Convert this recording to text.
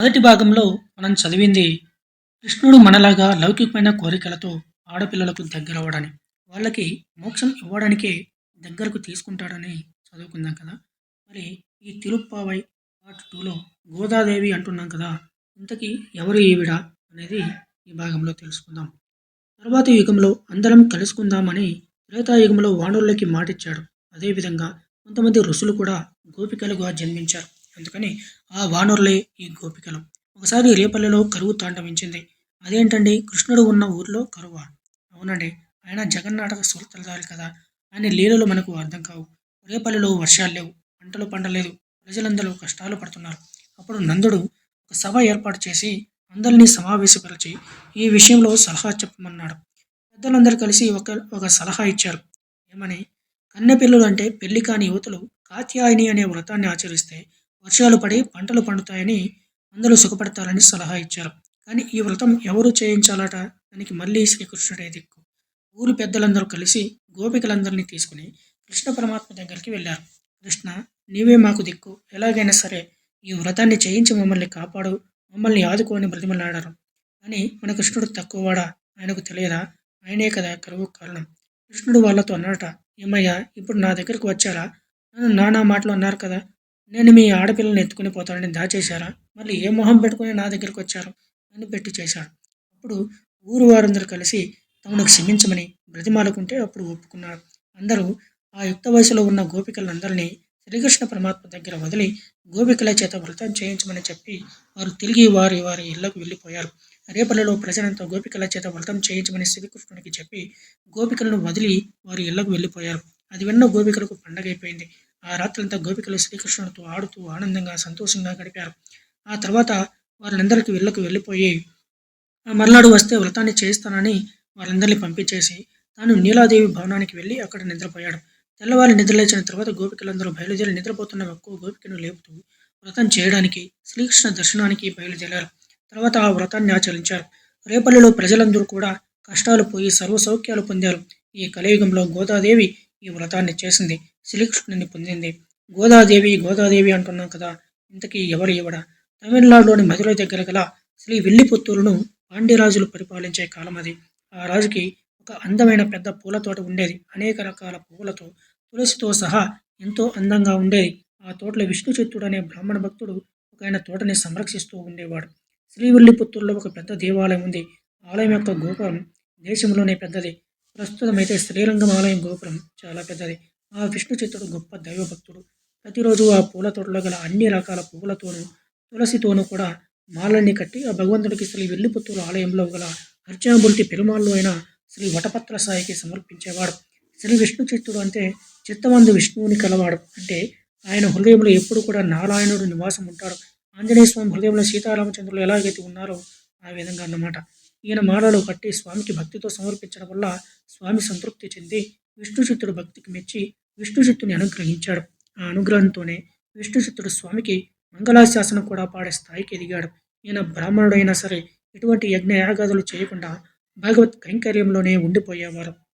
మొదటి భాగంలో మనం చదివింది కృష్ణుడు మనలాగా లౌకికమైన కోరికలతో ఆడపిల్లలకు దగ్గరవ్వడని వాళ్ళకి మోక్షం ఇవ్వడానికే దగ్గరకు తీసుకుంటాడని చదువుకుందాం కదా. మరి ఈ తిరుప్పావై పార్ట్ టూలో గోదాదేవి అంటున్నాం కదా ఇంతకీ ఎవరు ఈవిడ అనేది ఈ భాగంలో తెలుసుకుందాం. తర్వాత యుగంలో అందరం కలుసుకుందామని త్రేతాయుగంలో వానరులకి మాటిచ్చాడు. అదేవిధంగా కొంతమంది ఋషులు కూడా గోపికలుగా జన్మించారు. అందుకని ఆ వానరులే ఈ గోపికలు. ఒకసారి రేపల్లెలో కరువు తాండవించింది. అదేంటండి? కృష్ణుడు ఉన్న ఊర్లో కరువ? అవునండి. ఆయన జగన్నాటక సురతలదాలి కదా. ఆయన లీలలు మనకు అర్థం కావు. రేపల్లెలో వర్షాలు లేవు. పంటలు పండలేదు. ప్రజలందరూ కష్టాలు పడుతున్నారు. అప్పుడు నందుడు ఒక సభ ఏర్పాటు చేసి అందరినీ సమావేశపరిచి ఈ విషయంలో సలహా చెప్పమన్నాడు. పెద్దలందరూ కలిసి ఒక ఒక సలహా ఇచ్చారు. ఏమని? కన్నెపిల్లలు అంటే పెళ్ళి కాని యువతులు కాత్యాయని అనే వ్రతాన్ని ఆచరిస్తే వర్షాలు పడి పంటలు పండుతాయని అందరూ సుఖపడతారని సలహా ఇచ్చారు. కానీ ఈ వ్రతం ఎవరు చేయించాలట? దానికి మళ్ళీ శ్రీకృష్ణుడే దిక్కు. ఊరు పెద్దలందరూ కలిసి గోపికలందరినీ తీసుకుని కృష్ణ పరమాత్మ దగ్గరికి వెళ్ళారు. కృష్ణ నీవే మాకు దిక్కు. ఎలాగైనా సరే ఈ వ్రతాన్ని చేయించి మమ్మల్ని కాపాడు. మమ్మల్ని ఆదుకోని బ్రతిమలాడారు. అని మన కృష్ణుడు తక్కువవాడా? ఆయనకు తెలియదా? ఆయనే కదా కరువు కారణం. కృష్ణుడు వాళ్ళతో అన్నాడట ఏమయ్యా ఇప్పుడు నా దగ్గరకు వచ్చారా? నన్ను నానా మాటలు అన్నారు కదా. నేను మీ ఆడపిల్లని ఎత్తుకుని పోతానని దాచేశారా? మళ్ళీ ఏ మొహం పెట్టుకుని నా దగ్గరికి వచ్చారు? అని పెట్టి చేశాడు. అప్పుడు ఊరు వారందరూ కలిసి తమను క్షమించమని బ్రతిమాలుకుంటే అప్పుడు ఒప్పుకున్నారు. అందరూ ఆ యుక్త వయసులో ఉన్న గోపికలందరినీ శ్రీకృష్ణ పరమాత్మ దగ్గర వదిలి గోపికల చేత వ్రతం చేయించమని చెప్పి వారు తిరిగి వారి వారి ఇళ్ళకు వెళ్ళిపోయారు. రేపల్లిలో ప్రజలంతా గోపికల చేత వ్రతం చేయించమని శ్రీకృష్ణునికి చెప్పి గోపికలను వదిలి వారి ఇళ్ళకు వెళ్ళిపోయారు. అది విన్న గోపికలకు పండగైపోయింది. ఆ రాత్రంతా గోపికలు శ్రీకృష్ణుడితో ఆడుతూ ఆనందంగా సంతోషంగా గడిపారు. ఆ తర్వాత వారందరికీ ఇళ్ళకు వెళ్ళిపోయి ఆ మర్నాడు వస్తే వ్రతాన్ని చేయిస్తానని వారందరినీ పంపించేసి తాను నీలాదేవి భవనానికి వెళ్ళి అక్కడ నిద్రపోయాడు. తెల్లవారి నిద్రలేచిన తర్వాత గోపికలందరూ బయలుదేరి నిద్రపోతున్న ఒక్కో గోపికను లేపుతూ వ్రతం చేయడానికి శ్రీకృష్ణ దర్శనానికి బయలుదేరారు. తర్వాత ఆ వ్రతాన్ని ఆచరించారు. రేపల్లిలో ప్రజలందరూ కూడా కష్టాలు పోయి సర్వసౌఖ్యాలు పొందారు. ఈ కలియుగంలో గోదాదేవి ఈ వ్రతాన్ని చేసింది. శ్రీకృష్ణుని పొందింది. గోదాదేవి గోదాదేవి అంటున్నాం కదా ఇంతకీ ఎవరు ఇవ్వడ తమిళనాడులోని మధురై దగ్గర గల శ్రీ విల్లిపుత్తూరును పాండ్యరాజులు పరిపాలించే కాలం అది. ఆ రాజుకి ఒక అందమైన పెద్ద పూల తోట ఉండేది. అనేక రకాల పువ్వులతో తులసితో సహా ఎంతో అందంగా ఉండేది. ఆ తోటలో విష్ణు చిత్తుడు అనే బ్రాహ్మణ భక్తుడు ఒక ఆయన తోటని సంరక్షిస్తూ ఉండేవాడు. శ్రీవిల్లిపుత్తూరులో ఒక పెద్ద దేవాలయం ఉంది. ఆలయం యొక్క గోపురం దేశంలోనే పెద్దది. ప్రస్తుతం అయితే శ్రీరంగం ఆలయం గోపురం చాలా పెద్దది. ఆ విష్ణు చిత్తుడు గొప్ప దైవభక్తుడు. ప్రతిరోజు ఆ పూల తోటలో గల అన్ని రకాల పువ్వులతోనూ తులసితోనూ కూడా మాలన్ని కట్టి ఆ భగవంతుడికి శ్రీ వెల్లిపుత్తూరు ఆలయంలో గల అర్చనబుల్టి పెరుమాళ్ళు అయిన శ్రీ వటపత్ర సాయికి సమర్పించేవాడు. శ్రీ విష్ణు చిత్తుడు అంటే చిత్తమందు విష్ణువుని కలవాడు. అంటే ఆయన హృదయంలో ఎప్పుడు కూడా నారాయణుడు నివాసం ఉంటాడు. ఆంజనేయ స్వామి హృదయంలో సీతారామచంద్రులు ఎలాగైతే ఉన్నారో ఆ విధంగా అన్నమాట. ఈయన మాలలు కట్టి స్వామికి భక్తితో సమర్పించడం వల్ల స్వామి సంతృప్తి చెంది విష్ణు భక్తికి మెచ్చి విష్ణు అనుగ్రహించాడు. ఆ అనుగ్రహంతోనే విష్ణు స్వామికి మంగళాశాసనం కూడా పాడే స్థాయికి ఎదిగాడు. ఈయన బ్రాహ్మణుడైనా సరే ఎటువంటి యజ్ఞ యాగాదులు చేయకుండా భగవత్ కైంకర్యంలోనే ఉండిపోయేవారు.